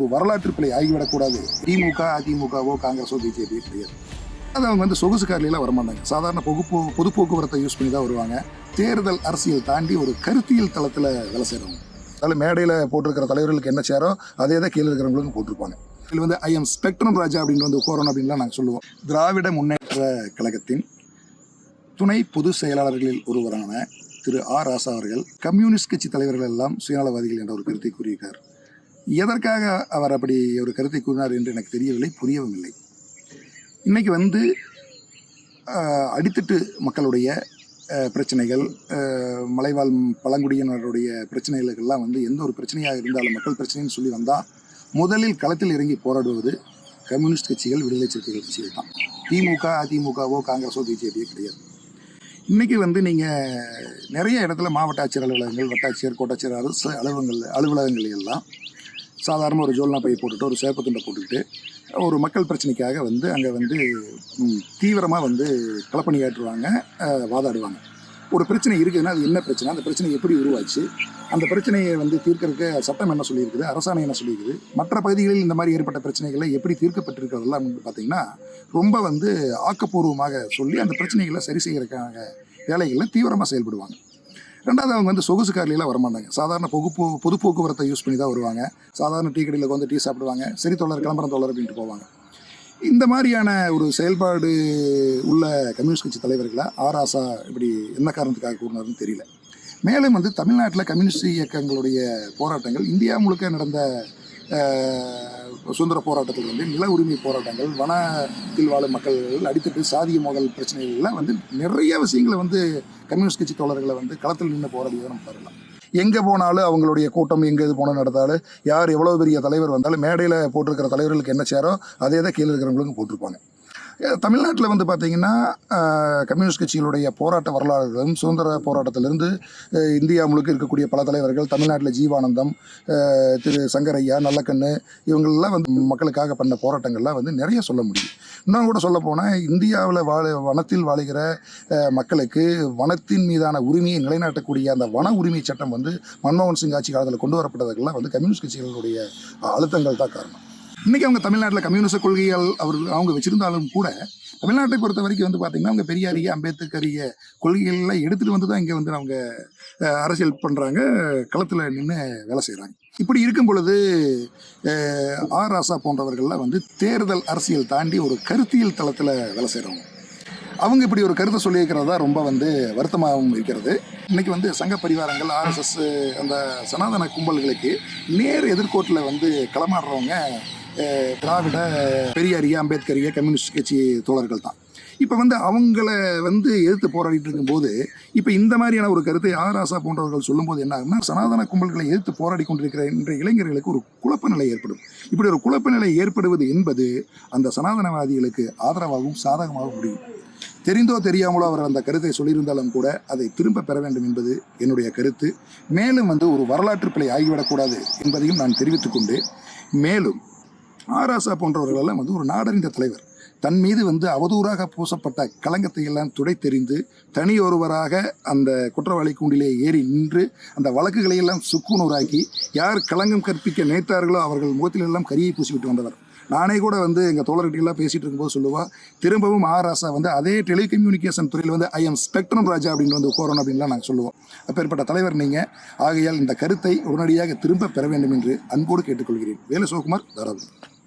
ஒரு வரலாற்று பிழை ஆகிவிடக்கூடாது. திமுக அதிமுகவோ காங்கிரஸோ பிஜேபியோ கிடையாது. அது அவங்க வந்து சொகுசு காரிலாம் வரமாட்டாங்க சாதாரண பொகுப்போ பொது போக்குவரத்தை யூஸ் பண்ணி தான் வருவாங்க. தேர்தல் அரசியல் தாண்டி ஒரு கருத்தியல் தளத்தில் வேலை செய்கிறவங்க அதில் மேடையில் போட்டிருக்கிற தலைவர்களுக்கு என்ன சேரோ அதே தான் கீழே இருக்கிறவங்களுக்கும் போட்டிருப்பாங்க. இதில் வந்து ஐ எம் ஸ்பெக்ட்ரம் ராஜா அப்படின்னு வந்து உட்காரணும் அப்படின்லாம் நாங்கள் சொல்லுவோம். திராவிட முன்னேற்ற கழகத்தின் துணை பொதுச் செயலாளர்களில் ஒருவரான திரு ஆர் ராசா அவர்கள் கம்யூனிஸ்ட் கட்சி தலைவர்கள் எல்லாம் சுயநலவாதிகள் என்ற ஒரு கருத்தை கூறியிருக்கார். எதற்காக அவர் அப்படி ஒரு கருத்தை கூறினார் என்று எனக்கு தெரியவில்லை புரியவும் இல்லை இன்றைக்கி வந்து அடித்தட்டு மக்களுடைய பிரச்சனைகள் மலைவாழ் பழங்குடியினருடைய பிரச்சனைகளுக்கெல்லாம் வந்து எந்த ஒரு பிரச்சனையாக இருந்தாலும் மக்கள் பிரச்சனைன்னு சொல்லி வந்தால் முதலில் களத்தில் இறங்கி போராடுவது கம்யூனிஸ்ட் கட்சிகள் விடுதலை சிறுத்தைகள் கட்சிகள் தான். திமுக அதிமுகவோ காங்கிரஸோ பிஜேபியோ கிடையாது. இன்றைக்கி வந்து நீங்கள் நிறைய இடத்துல மாவட்ட ஆட்சியர் அலுவலகங்கள் வட்டாட்சியர் கோட்டாட்சியர் அரசு அலுவலகங்கள் அலுவலகங்கள் எல்லாம் சாதாரண ஒரு ஜோல்னா பை போட்டுட்டு ஒரு சேப்ப துண்டை போட்டுக்கிட்டு ஒரு மக்கள் பிரச்சனைக்காக வந்து அங்கே வந்து தீவிரமாக வந்து களப்பணியாற்றுவாங்க வாதாடுவாங்க. ஒரு பிரச்சனை இருக்குதுன்னா அது என்ன பிரச்சனை? அந்த பிரச்சனை எப்படி உருவாச்சு? அந்த பிரச்சனையை வந்து தீர்க்கறதுக்கு சட்டம் என்ன சொல்லியிருக்குது? அரசாணை என்ன சொல்லியிருக்குது? மற்ற பகுதிகளில் இந்த மாதிரி ஏற்பட்ட பிரச்சனைகளை எப்படி தீர்க்கப்பட்டிருக்கிறதெல்லாம் வந்து பார்த்திங்கன்னா ரொம்ப வந்து ஆக்கப்பூர்வமாக சொல்லி அந்த பிரச்சனைகளை சரி செய்யறதுக்காக வேலைகளில் தீவிரமாக செயல்படுவாங்க. ரெண்டாவது அவங்க வந்து சொகுசு கார்லையெல்லாம் வரமாட்டாங்க. சாதாரண பொகுப்பு பொது போக்குவரத்தை யூஸ் பண்ணி தான் வருவாங்க. சாதாரண டீ கடையில் வந்து டீ சாப்பிடுவாங்க. சரி தோழர் கிளம்புறம் தோழர் அப்படின்ட்டு போவாங்க. இந்த மாதிரியான ஒரு செயல்பாடு உள்ள கம்யூனிஸ்ட் கட்சி தலைவர்களை ஆராசா இப்படி என்ன காரணத்துக்காக கூறினாருன்னு தெரியல. மேலும் வந்து தமிழ்நாட்டில் கம்யூனிஸ்ட் இயக்கங்களுடைய போராட்டங்கள் இந்தியா முழுக்க நடந்த சுதந்திர போராட்டத்தில் வந்து நில உரிமை போராட்டங்கள் வனத்தில் வாழும் மக்கள் அடித்தட்டு சாதிய மோதல் பிரச்சனைகள்லாம் வந்து நிறைய விஷயங்களை வந்து கம்யூனிஸ்ட் கட்சி தோழர்களை வந்து களத்தில் நின்று போராடியதை நம்ம பாருலாம் எங்கே போனாலும் அவங்களுடைய கூட்டம் எங்கே இது போனால் நடந்தாலும் யார் எவ்வளோ பெரிய தலைவர் வந்தாலும் மேடையில் போட்டிருக்கிற தலைவர்களுக்கு என்ன சேரோ அதே தான் கீழே இருக்கிறவங்களுக்கும் போட்டிருப்பாங்க. தமிழ்நாட்டில் வந்து பார்த்திங்கன்னா கம்யூனிஸ்ட் கட்சிகளுடைய போராட்ட வரலாறுகளும் சுதந்திர போராட்டத்திலிருந்து இந்தியா முழுக்க இருக்கக்கூடிய பல தலைவர்கள் தமிழ்நாட்டில் ஜீவானந்தம் திரு சங்கரையா நல்லக்கண்ணு இவங்களெல்லாம் வந்து மக்களுக்காக பண்ண போராட்டங்கள்லாம் வந்து நிறைய சொல்ல முடியும். இன்னும் கூட சொல்ல போனால் இந்தியாவில் வாழ வனத்தில் வாழுகிற மக்களுக்கு வனத்தின் மீதான உரிமையை நிலைநாட்டக்கூடிய அந்த வன உரிமை சட்டம் வந்து மன்மோகன் சிங் ஆட்சி காலத்தில் கொண்டு வரப்பட்டதுக்கெல்லாம் வந்து கம்யூனிஸ்ட் கட்சிகளுடைய அழுத்தங்கள் தான் காரணம். இன்றைக்கி அவங்க தமிழ்நாட்டில் கம்யூனிஸ்ட் கொள்கைகள் அவர் அவங்க வச்சுருந்தாலும் கூட தமிழ்நாட்டை பொறுத்த வரைக்கும் வந்து பார்த்திங்கன்னா அவங்க பெரியாரிய அம்பேத்கரிய கொள்கைகள்லாம் எடுத்துகிட்டு வந்து தான் இங்கே வந்து அவங்க அரசியல் பண்ணுறாங்க களத்தில் நின்று வேலை செய்கிறாங்க இப்படி இருக்கும் பொழுது ஆர் ராசா போன்றவர்கள்லாம் வந்து தேர்தல் அரசியல் தாண்டி ஒரு கருத்தியல் தளத்தில் வேலை செய்கிறவங்க அவங்க இப்படி ஒரு கருத்தை சொல்லியிருக்கிறதா ரொம்ப வந்து வருத்தமாகவும் இருக்கிறது. இன்னைக்கு வந்து சங்க பரிவாரங்கள் ஆர்எஸ்எஸ் அந்த சனாதன கும்பல்களுக்கு நேர் எதிர்கோட்டில் வந்து களமாடுறவங்க திராவிட பெரியாரிய அம்பேத்கரிய கம்யூனிஸ்ட் கட்சி தோழர்கள் தான். இப்போ வந்து அவங்கள வந்து எதிர்த்து போராடிட்டு இருக்கும்போது இப்போ இந்த மாதிரியான ஒரு கருத்தை ஆராசா போன்றவர்கள் சொல்லும்போது என்ன ஆகும்னா சனாதன கும்பல்களை எதிர்த்து போராடி கொண்டிருக்கிற இன்றைய இளைஞர்களுக்கு ஒரு குழப்ப நிலை ஏற்படும். இப்படி ஒரு குழப்ப நிலை ஏற்படுவது என்பது அந்த சனாதனவாதிகளுக்கு ஆதரவாகவும் சாதகமாகவும் முடியும். தெரிந்தோ தெரியாமலோ அவர் அந்த கருத்தை சொல்லியிருந்தாலும் கூட அதை திரும்ப பெற வேண்டும் என்பது என்னுடைய கருத்து. மேலும் வந்து ஒரு வரலாற்று பிழை ஆகிவிடக்கூடாது என்பதையும் நான் தெரிவித்துக்கொண்டு மேலும் ஆராசா போன்றவர்களெல்லாம் வந்து ஒரு நாடறிந்த தலைவர். தன் மீது வந்து அவதூறாக பூசப்பட்ட களங்கத்தை எல்லாம் துடைத்தெறிந்து தனி ஒருவராக அந்த குற்றவாளி கூண்டிலே ஏறி நின்று அந்த வழக்குகளை எல்லாம் சுக்குநூறாக்கி யார் களங்கம் கற்பிக்க நினைத்தார்களோ அவர்கள் முகத்திலெல்லாம் கரியை பூசிவிட்டு வந்தவர். நானே கூட வந்து எங்கள் தோழர்கிட்டலாம் பேசிகிட்டு இருக்கும்போது சொல்லுவா திரும்பவும் ஆர் வந்து அதே டெலிகம்யூனிகேஷன் துறையில் வந்து ஐ எம் ஸ்பெக்ட்ரம் ராஜா அப்படின்னு வந்து உட்காரணும் அப்படின்லாம் நாங்கள் சொல்லுவோம். அப்பேற்பட்ட தலைவர் நீங்கள் ஆகையால் இந்த கருத்தை உடனடியாக திரும்ப பெற வேண்டும் என்று அன்போடு கேட்டுக்கொள்கிறேன். வேலு சிவகுமார் தாராபுரம்